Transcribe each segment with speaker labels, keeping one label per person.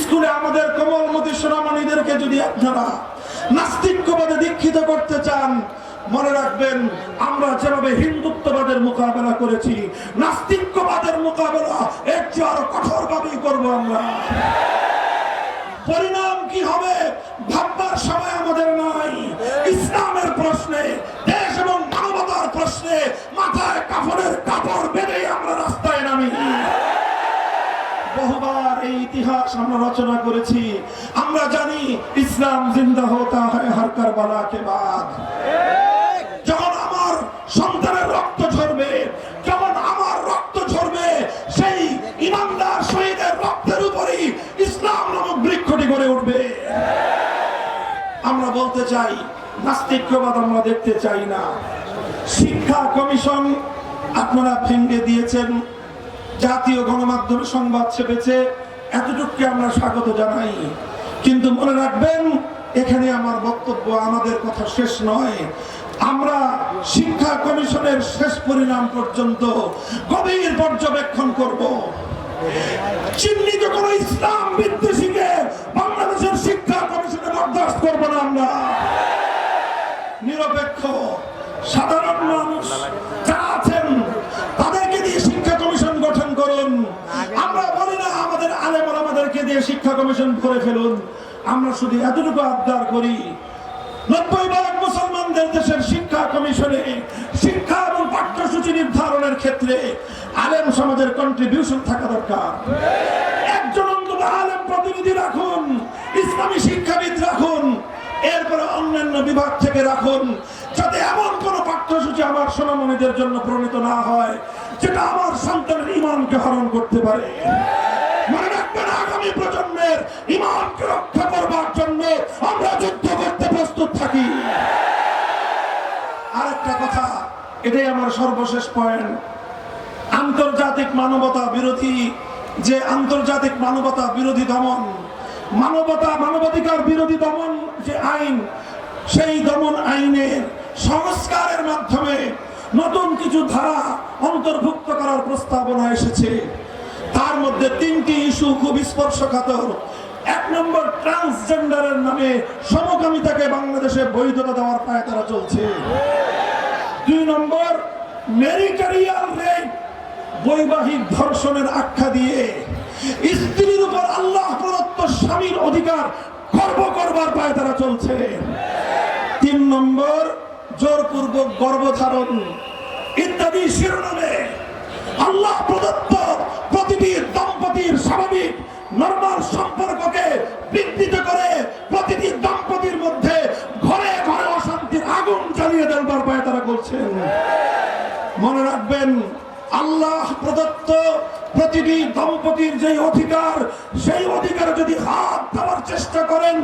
Speaker 1: স্কুলে আমাদের কোমলমতি সোনামণিদেরকে যদি আপনারা নাস্তিক্যবাদে দীক্ষিত করতে চান, মনে রাখবেন আমরা যেভাবে হিন্দুত্ববাদের মোকাবেলা করেছি নাস্তিক্যবাদের মোকাবেলা এর চেয়ে আরও কঠোর ভাবেই করব আমরা। রচনা করেছি। আমরা জানি ইসলাম জিন্দা হতা হয় হর কারবালা কে বাদ। যখন আমার সন্তানের রক্ত ঝরবে, যখন আমার রক্ত ঝরবে, সেই ইমানদার শহীদের রক্তের উপরেই ইসলাম নামক বৃক্ষটি গড়ে উঠবে। আমরা বলতে চাই, নাস্তিক্যবাদ আমরা দেখতে চাই না। শিক্ষা কমিশন আপনারা ভেঙ্গে দিয়েছেন। জাতীয় গণমাধ্যমে সংবাদ ছেপেছে। এতটুকুকে আমরা স্বাগত জানাই। কিন্তু মনে রাখবেন, এখানে আমার বক্তব্য আমাদের কথা শেষ নয়। আমরা শিক্ষা কমিশনের শেষ পরিণাম পর্যন্ত গভীর পর্যবেক্ষণ করব। চিহ্নিত কোন ইসলাম বিদ্বেষীকে বাংলাদেশের শিক্ষা কমিশনে বরদাস্ত করব না আমরা নিরপেক্ষ সাধারণ মানুষ যারা আছেন তাদেরকে দিয়ে শিক্ষা কমিশন গঠন করুন আমরা বলি না আমাদের আলেম আমাদেরকে দিয়ে শিক্ষা কমিশন করে ফেলুন। আমরা শুধু এতটুকু আবদার করি, নব্বই ভাগ মুসলমানদের দেশের শিক্ষা কমিশনে শিক্ষা এবং পাঠ্যসূচি নির্ধারণের ক্ষেত্রে আলেম সমাজের কন্ট্রিবিউশন থাকা দরকার। একজন অন্তত আলেম প্রতিনিধি রাখুন, ইসলামী শিক্ষাবিদ রাখুন, এরপরে অন্যান্য বিভাগ থেকে রাখুন, যাতে এমন কোন পাঠ্যসূচি আমার সোনামণিদের জন্য প্রণীত না হয়, যেটা আমার সন্তানের ইমানকে হরণ করতে পারে। আগামী প্রজন্মের ইমানকে রক্ষা করবার জন্য আমরা যুদ্ধ করতে প্রস্তুত থাকি। আরেকটা কথা, এটাই আমার সর্বশেষ পয়েন্ট আন্তর্জাতিক মানবতা বিরোধী, যে আন্তর্জাতিক মানবতা বিরোধী দমন, মানবতা, মানবাধিকার বিরোধী দমন যে আইন, সেই দমন আইনের সংস্কারের মাধ্যমে নতুন কিছু ধারা অন্তর্ভুক্ত করার প্রস্তাবনা এসেছে তার মধ্যে তিনটি ইস্যু খুব স্পর্শকাতর এক নম্বর ট্রান্সজেন্ডারের নামে সমকামিতাকে বাংলাদেশে বৈধতা দেওয়ার পায় তারা চলছে। দুই নম্বর, মেরিটারিয়াল রেপ, বৈবাহিক ধর্ষণের আখ্যা দিয়ে। স্ত্রীর উপর আল্লাহ প্রদত্ত স্বামীর অধিকার গর্ব করবার পায় তারা চলছে। তিন নম্বর, জোরপূর্বক গর্ভধারণ ইত্যাদি শিরোনামে আল্লাহ প্রদত্ত প্রতিটি স্বাভাবিক নর্মাল সম্পর্ককে বিকৃত করে প্রতিটি দম্পতির মধ্যে ঘরে ঘরে অশান্তির আগুন জ্বালিয়ে দেওয়ার পায় তারা করছেন মনে রাখবেন, আল্লাহ প্রদত্ত প্রতিটি দম্পতির যে অধিকার, সেই অধিকারে যদি হাত দেওয়ার চেষ্টা করেন,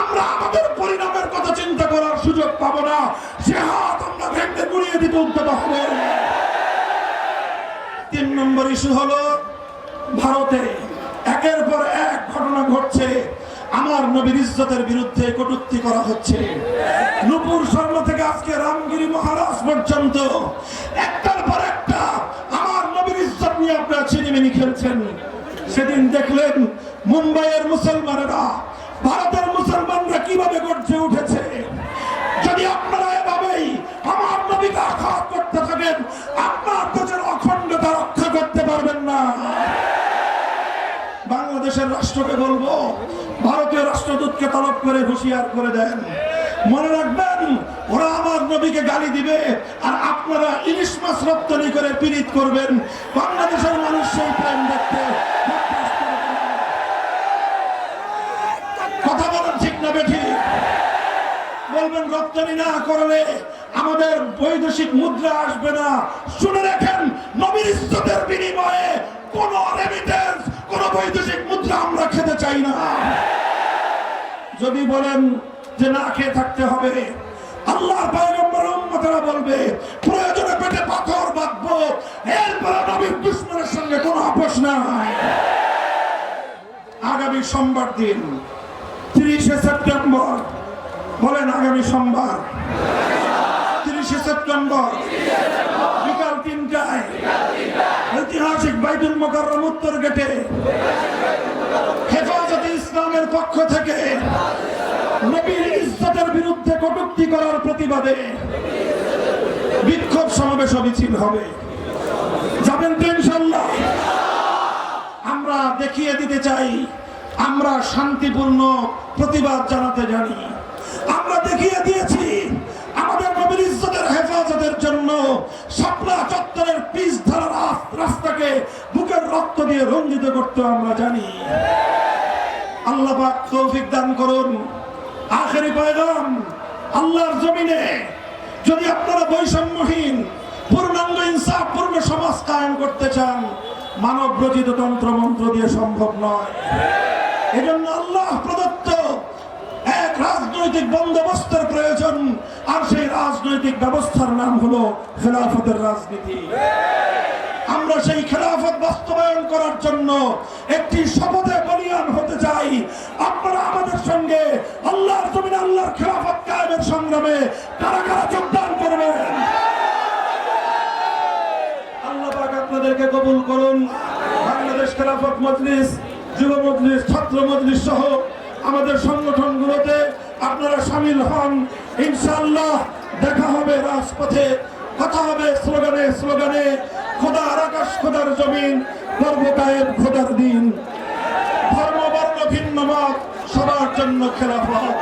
Speaker 1: আমরা আমাদের পরিণামের কথা চিন্তা করার সুযোগ পাবো না। সে হাত আমরা ভেঙে গুড়িয়ে দিতে উদ্যত হবে। তিন নম্বর ইস্যু হলো ভারতে একের পর এক ঘটনা ঘটছে। আমার নবীর ইজ্জতের বিরুদ্ধে কটূক্তি করা হচ্ছে। নুপুর শর্মা থেকে আজকে রামগিরি মহারাজ পর্যন্ত একটার পর একটা আমার নবীর ইজ্জত নিয়ে আপনারা চিনিমিনি খেলছেন। সেদিন দেখলেন মুম্বাইয়ের মুসলমানেরা, ভারতের মুসলমানরা কীভাবে গর্জে উঠেছে। যদি আপনারা এভাবেই আমার নবীকে আঘাত করতে থাকেন, আপনার দেশের অখণ্ডতা রক্ষা করতে পারবেন না বাংলাদেশের রাষ্ট্রকে বলব, ভারতীয় রাষ্ট্রদূতকে তলব করে হুঁশিয়ার করে দেন। মনে রাখবেন, ওরা আমার নবীকে গালি দিবে আর আপনারা ইলিশ মাছ রপ্তানি করে পীড়িত করবেন। বাংলাদেশের মানুষ সেই প্রেম দেখতে কথা বলেন ঠিক না বেঠি। বলবেন, রপ্তানি না করলে আমাদের বৈদেশিক মুদ্রা আসবে না। শুনে রাখেন, নবীর ইজ্জতের বিনিময়ে কোন রেমিটেন্স কোন বৈদেশিক মুদ্রা আমরা খেতে চাই না। যদি বলেন যে না খেয়ে থাকতে হবে আল্লাহ উম্মতেরা বলবে, প্রয়োজনে পেটে পাথর বাঁধবো, এরপরে নবীর দুশ্মনের সঙ্গে কোনো আপোষ নাই। আগামী সোমবার দিন, তিরিশে সেপ্টেম্বর, বলেন আগামী সোমবার, তিরিশে সেপ্টেম্বর বাইতুল মোকাররম উত্তর গেটে। হেফাজত ইসলামের পক্ষ থেকে নবীর ইজ্জতের বিরুদ্ধে কটূক্তি করার প্রতিবাদে বিক্ষোভ সমাবেশ মিছিল হবে। যাবেন তো ইনশাল্লাহ আমরা দেখিয়ে দিতে চাই, আমরা শান্তিপূর্ণ প্রতিবাদ জানাতে জানি। আমরা দেখিয়ে দিয়েছি আমাদের নবীর ইজ্জতের হেফাজতের জন্য শাপলা চত্বরের পিচ ধারা রাস- রাস্তাকে বুকের রক্ত দিয়ে করতে আমরা জানি। আল্লাহ পাক তৌফিক দান করুন। আখেরি পয়গাম আল্লাহর জমিনে যদি আপনারা বৈষম্যহীন, পূর্ণাঙ্গ সমাজ কায়েম করতে চান, মানব রচিত তন্ত্র মন্ত্র দিয়ে সম্ভব নয়। এজন্য আল্লাহ প্রদত্ত এক রাজনৈতিক বন্দোবস্তের প্রয়োজন, আর সেই রাজনৈতিক ব্যবস্থার নাম হলো খেলাফতের রাজনীতি। আমরা সেই খেলাফত বাস্তবায়ন করার জন্য একটি শপথে বলিয়ান হতে চাই। আপনারা আমাদের সঙ্গে আল্লাহর জমিনে আল্লাহর খেলাফত কায়েমের সংগ্রামে কারা কারা যোগদান করবেন। আল্লাহ পাক আপনাদেরকে কবুল করুন। বাংলাদেশ খেলাফত মজলিস, যুব মজলিস, ছাত্র মজলিস সহ আমাদের সংগঠনগুলোতে আপনারা সামিল হন। ইনশাআল্লাহ দেখা হবে রাজপথে, কথা হবে স্লোগানে স্লোগানে। আকাশ খোদার জমিন পর্বতায়ের খোদার দিন। ধর্ম বর্ণ ভিন্ন মত সবার জন্য খেলাফত।